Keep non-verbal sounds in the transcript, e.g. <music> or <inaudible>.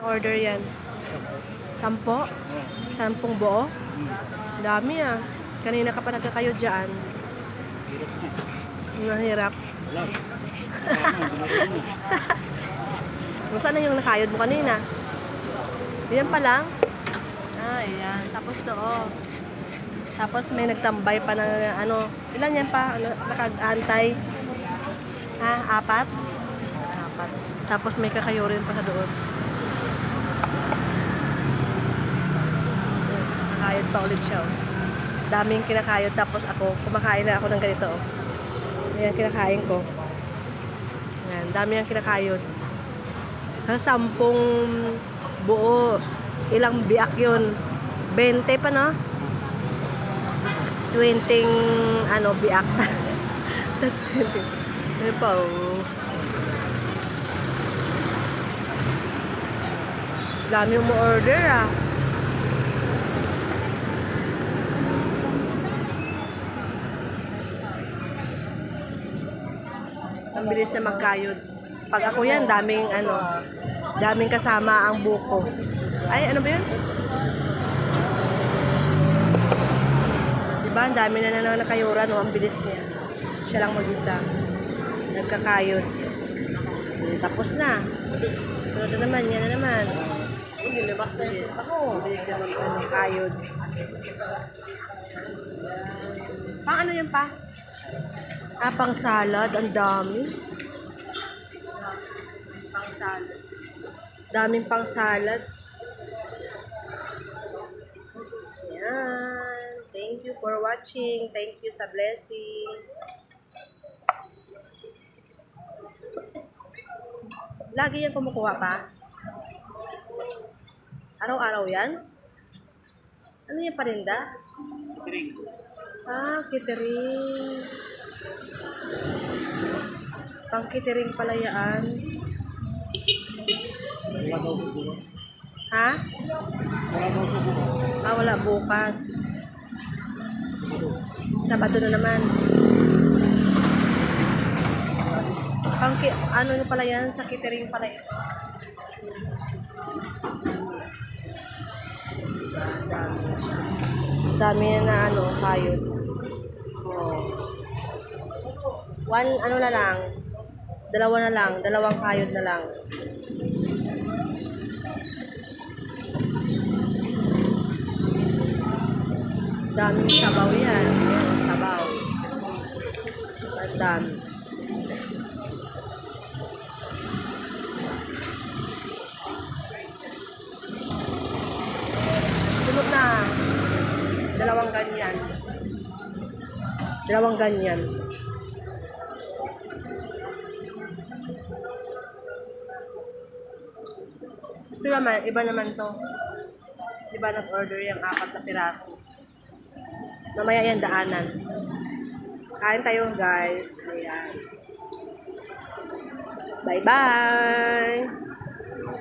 Ang order yan. Sampo? Sampung buo? Dami ah. Kanina ka pa nagkakayo dyan. Kung saan na yung nakayod mo kanina? Yan pa lang? Ah, ayan. Tapos to, oh. Tapos may nagtambay pa ng ano. Ilan yan pa? Ano, nakag-antay? Ha? Apat? Apat. Tapos may kakayo rin pa sa doon. Nakayod pa ulit siya, oh. Daming kinakayod. Tapos ako, kumakain na ako ng ganito, oh. Ayan, kinakain ko. Ayan, dami ang kinakayod. Sa sampung buo, ilang biak yun? 20 pa, no? 20 ano, biak. <laughs> 20. Ano pa, oh. Dami mo order, ah. Ang bilis na magkayod. Pag ako yan, daming ano, daming kasama ang buko. Ay, ano ba yun? Diba, ang dami na na nakayura, no? Ang bilis niya. Siya lang mag-isa. Nagkakayod. Tapos na. Sunod na naman, yan na naman. Nilabas na yun. Ako, bilis na magkayod. Pang ano yan pa? Ah, pang salad. Ang dami. Pang salad. Daming pang salad. Yan. Thank you for watching. Thank you sa blessing. Lagi yan kumukuha pa? Araw-araw yan? Ano yung parinda? Drink. Ah, catering. Pang catering pala yan. Wala daw siguro. Ha? Ah, wala bukas. Sabado na naman. Pang ki- ano na pala yan? Sa catering pala yan. Dami na ano, kayod. Oh. One, ano na lang. Dalawa na lang. Dalawang kayod na lang. Daming sabaw yan. Yan, sabaw. Ang dami. Sunod na. Dalawang ganyan. Dalawang ganyan. Ito naman, iba naman to. Iba nag-order yung apat na piraso. Mamaya yan daanan. Kain tayo guys. Ayan. Bye-bye!